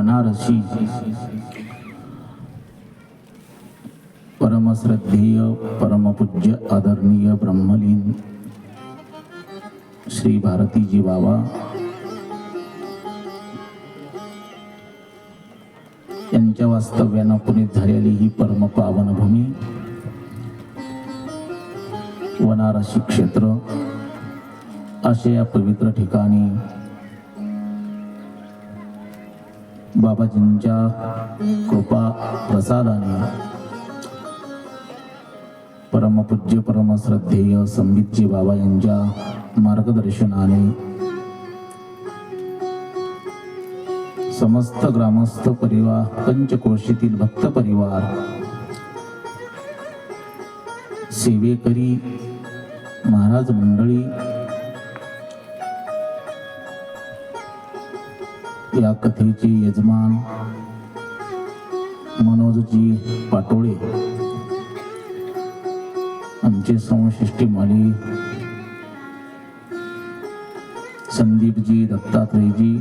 बनारसी। परमश्रद्धेय परमपूज्य आदरणीय ब्रह्मलीन श्री भारतीजी बाबा। यांच्या वास्तव्यानं पुनीत झालेली ही परम पावनभूमी वनारसी क्षेत्र असे या पवित्र ठिकाणी बाबाजींच्या कृपा प्रसादाने परमपूज्य परमश्रद्धेय संगीतजी बाबा यांच्या मार्गदर्शनाने समस्त ग्रामस्थ परिवार पंचकोशीतील भक्त परिवार सेवेकरी महाराज मंडळी या कथेचे यजमान मनोजजी पाटोळे. आमचे समशिष्टी माली संदीपजी दत्तात्रेयजी.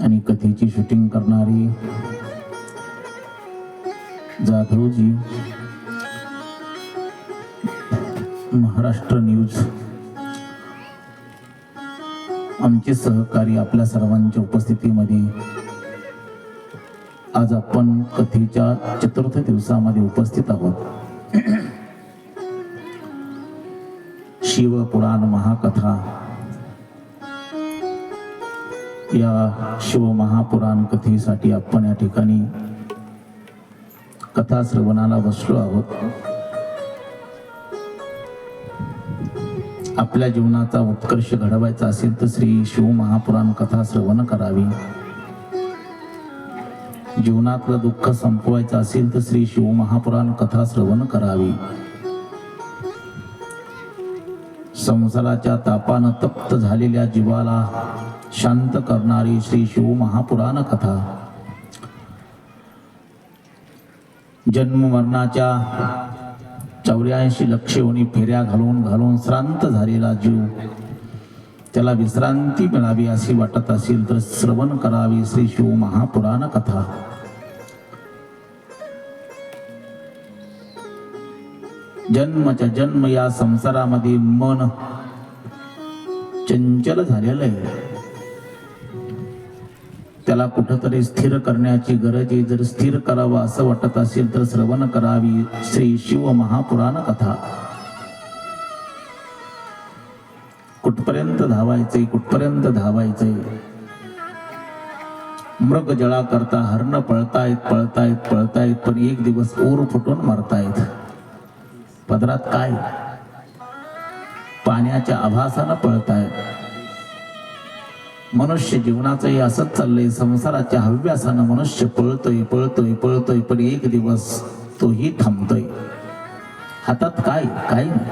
आणि कथेची शूटिंग करणारी जाधवजी. महाराष्ट्र न्यूज. आमचे सहकारी आपल्या सर्वांच्या उपस्थितीमध्ये आज आपण कथेच्या चतुर्थ दिवसामध्ये उपस्थित आहोत. शिवपुराण महाकथा. या शिव महापुराण कथेसाठी आपण या ठिकाणी कथा श्रवणाला बसलो आहोत. आपल्या जीवनाचा उत्कर्ष घडवायचा असेल तर श्री शिव महापुराण कथा श्रवण करावी. जीवनातलं दुःख संपवायचं असेल तर श्री शिव महापुराण कथा श्रवण करावी. संसाराच्या तापानं तप्त झालेल्या जीवाला शांत करणारी श्री शिव महापुराण कथा. जन्म मरणाच्या चौऱ्याऐंशी लक्ष फेऱ्या घालून घालून श्रांत झालेला जीव. त्याला विश्रांती मिळावी अशी वाटत असेल तर श्रवण करावी श्री शिव महापुराण कथा. जन्मच्या जन्म या संसारामध्ये मन चंचल झालेलं आहे. त्याला कुठंतरी स्थिर करण्याची गरज आहे. जर स्थिर करावं असं वाटत असेल तर श्रवण करावी. श्री शिव महापुराण कथा. कुठपर्यंत धावायचंय? कुठपर्यंत धावायचंय? मृग जळा करता हरण पळतायत पळतायत पळतायत पण एक दिवस ओर फुटून मरतायत. पदरात काय? पाण्याच्या आभासानं पळतायत. मनुष्य जीवनाचंही असंच चाललंय. संसाराच्या हव्यासानं मनुष्य पळतोय पळतोय पळतोय पण एक दिवस तोही थांबतोय. हातात काय? काय नाही.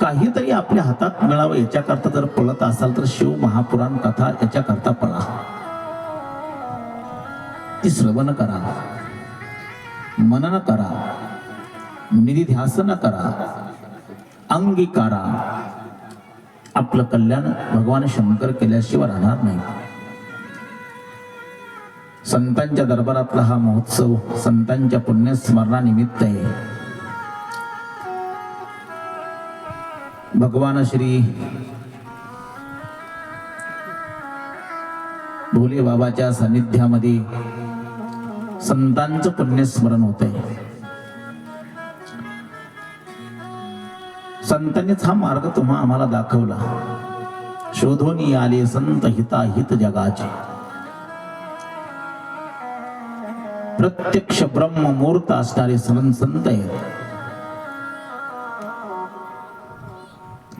काहीतरी आपल्या हातात मिळावं याच्याकरता जर पळत असाल तर शिव महापुराण कथा याच्याकरता पळा. ती श्रवण करा. मनन करा. निधिध्यासन करा. अंगीकारा. आपलं कल्याण भगवान शंकर केल्याशिवाय राहणार नाही. संतांच्या दरबारातला हा महोत्सव संतांच्या पुण्यस्मरणानिमित्त आहे. भगवान श्री भोले बाबाच्या सानिध्यामध्ये संतांचं पुण्यस्मरण होत आहे संतांनीच हा मार्ग तुम्हा आम्हाला दाखवला. शोधून आले संत हिता हित जगाचे. प्रत्यक्ष ब्रह्म मूर्त असणारे सवन संत आहेत.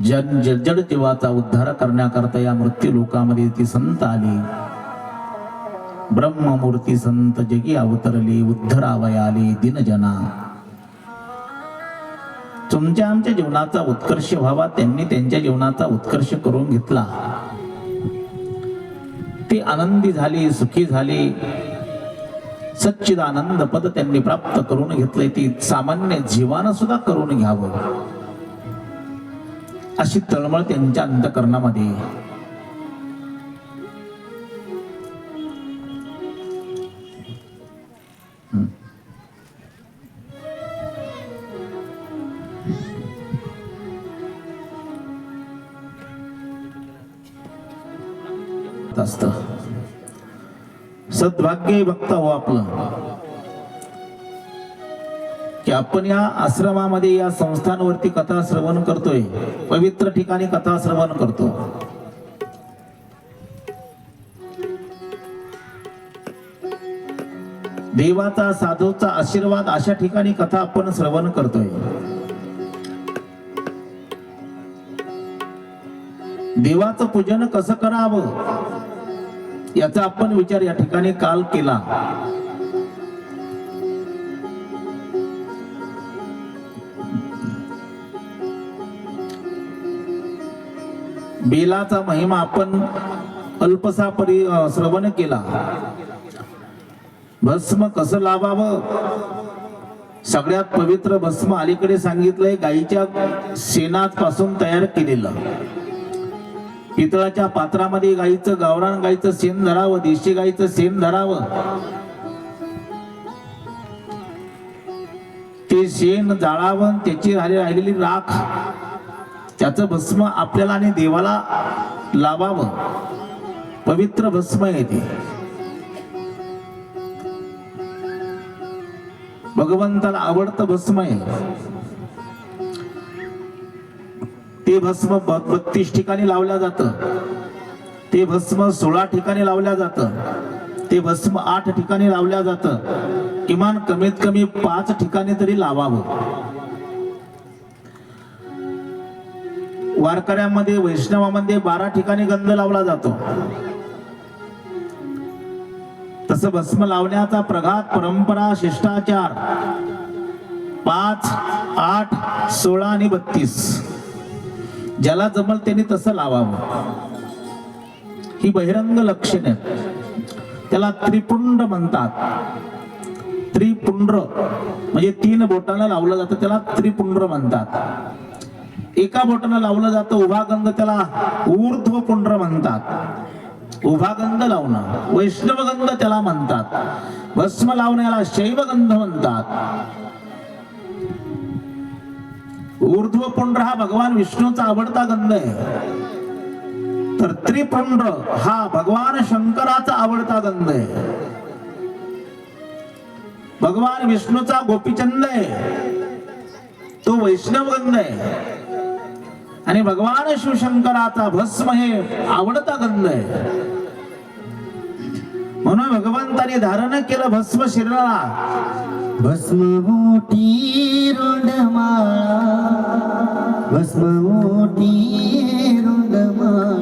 जन जड जीवाचा उद्धार करण्याकरता या मृत्यू लोकामध्ये ती संत आली. ब्रह्ममूर्ती संत जगी अवतरले उद्धरावयाले दिनजना. तुमच्या आमच्या जीवनाचा उत्कर्ष व्हावा त्यांनी त्यांच्या जीवनाचा उत्कर्ष करून घेतला. ती आनंदी झाली सुखी झाली. सच्चिदानंद पद त्यांनी प्राप्त करून घेतले. ती सामान्य जीवानं सुद्धा करून घ्यावं. अशी तळमळ त्यांच्या अंतकरणामध्ये. सद्भाग्य बघता हो आपलं. की आपण या आश्रमामध्ये या संस्थांवरती कथा श्रवण करतोय पवित्र ठिकाणी कथा श्रवण करतो. देवाचा साधूचा आशीर्वाद अशा ठिकाणी कथा आपण श्रवण करतोय. देवाचं पूजन कसं करावं? याचा आपण विचार या ठिकाणी काल केला. बेलाचा महिमा आपण अल्पसा परी श्रवण केला. भस्म कसं लावावं? सगळ्यात पवित्र भस्म अलीकडे सांगितलंय गाईच्या शेणापासून तयार केलेलं. पितळाच्या पात्रामध्ये गाईचं गावरान गाईचं शेण धरावं देशी गाईचं शेण धरावं. ते शेण जाळावं त्याची राहिली राहिलेली राख त्याचं भस्म आपल्याला आणि देवाला लावावं पवित्र भस्म आहे ते. भगवंताला आवडतं भस्म आहे. ते भस्म बत्तीस ठिकाणी लावल्या जातं. ते भस्म सोळा ठिकाणी लावल्या जातं. ते भस्म आठ ठिकाणी लावल्या जातं. किमान कमीत कमी पाच ठिकाणी तरी लावावं. वारकऱ्यामध्ये वैष्णवामध्ये बारा ठिकाणी गंध लावला जातो. तसं भस्म लावण्याचा प्रघात परंपरा शिष्टाचार पाच आठ सोळा आणि बत्तीस. ज्याला जमल त्याने तसं लावावं. ही बहिरंग लक्षण त्याला त्रिपुंड म्हणतात. त्रिपुंड्र म्हणजे तीन बोटानं लावलं जातं त्याला त्रिपुंड्र म्हणतात. एका बोटानं लावलं जातं उभा गंध त्याला ऊर्ध्व पुंड्र म्हणतात. उभा गंध लावणं वैष्णवगंध त्याला म्हणतात. भस्म लावण्याला शैवगंध म्हणतात. ऊर्ध्वपुंड्र हा भगवान विष्णूचा आवडता गंध आहे. तर त्रिपुंड हा भगवान शंकराचा आवडता गंध आहे. भगवान विष्णूचा गोपीचंद आहे. तो वैष्णव गंध आहे. आणि भगवान शिवशंकराचा भस्म हे आवडता गंध आहे. म्हणून भगवंताने धारण केलं भस्म शरीराला ભસ્મૂટી રુંડમાળા ભસ્મૂટી રુંડમાળા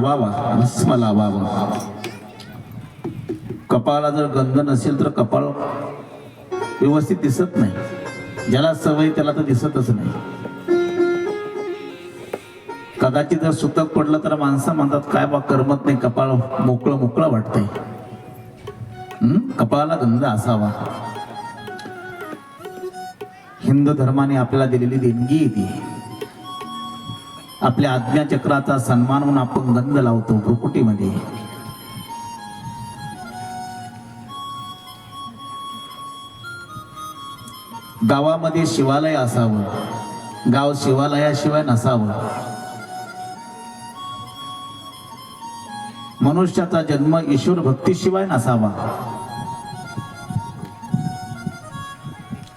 लावावा भस्म लावावा. कपाळाला जर गंध नसेल तर कपाळ व्यवस्थित दिसत नाही. ज्याला सवय त्याला तर दिसतच नाही. कदाचित जर सुतक पडलं तर माणसं म्हणतात काय बा करमत नाही कपाळ मोकळं मोकळं वाटतंय. हम्म? कपाळाला गंध असावा. हिंदू धर्माने आपल्याला दिलेली देणगी येते ती. आपल्या आज्ञाचक्राचा सन्मान म्हणून आपण गंध लावतो भ्रुकुटीमध्ये. गावामध्ये शिवालय असावं. गाव शिवालयाशिवाय नसावं. मनुष्याचा जन्म ईश्वर भक्तीशिवाय नसावा.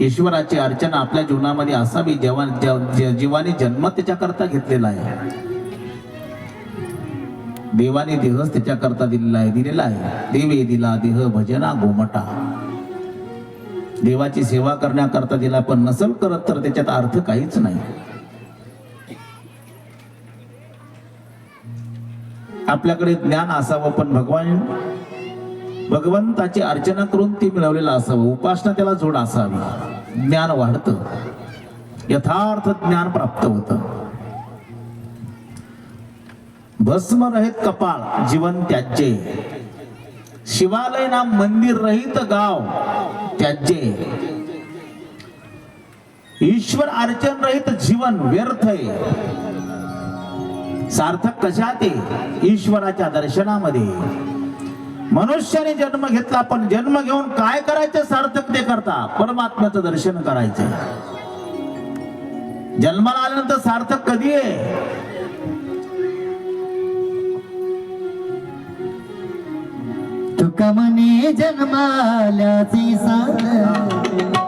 ईश्वराची अर्चना आपल्या जीवनामध्ये असावी जेव्हा जीवाने जन्म त्याच्याकरता घेतलेला आहे. देवाने देहच त्याच्याकरता दिलेला आहे दिलेला आहे. देवे दिला देह भजना गोमटा. देवाची सेवा करण्याकरता दिला पण नसल करत तर त्याच्यात अर्थ काहीच नाही. आपल्याकडे ज्ञान असावं पण भगवान भगवंताची अर्चना करून ती मिळवलेलं असावं. उपासना त्याला जोड असावी. ज्ञान वाढतं. यथार्थ ज्ञान प्राप्त होतं. भस्म रहित कपाळ जीवन त्याचे शिवालय ना मंदिर रहित गाव त्याचे ईश्वर अर्चन रहित जीवन व्यर्थ आहे. सार्थक कशात ते ईश्वराच्या दर्शनामध्ये. मनुष्याने जन्म घेतला पण जन्म घेऊन काय करायचं? सार्थक ते करता. परमात्म्याचं दर्शन करायचं. जन्माला आल्यानंतर सार्थक कधी आहे? तुका म्हणे जन्माल्याची साथ.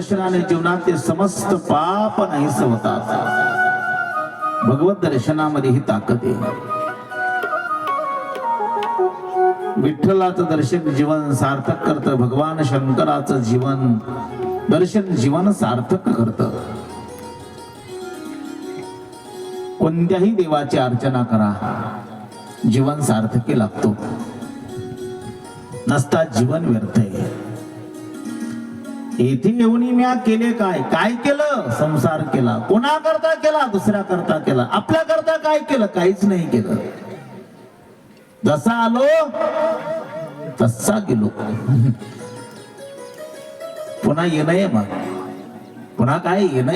दर्शनाने जीवनाचे समस्त पाप नाहीस होतात. भगवत दर्शनामध्ये ही ताकद आहे. विठ्ठलाचं दर्शन जीवन सार्थक करत भगवान शंकराचं जीवन दर्शन जीवन सार्थक करतं. कोणत्याही देवाची अर्चना करा जीवन सार्थकी लागतो. नसता जीवन व्यर्थ आहे. येथे येऊन म्या केले काय? काय केलं? संसार केला. कोणा करता केला? दुसऱ्या करता केला. आपल्या करता काय केलं? काहीच नाही केलं. जसा आलो तसा गेलो. पुन्हा येणं मग. पुन्हा काय? येणं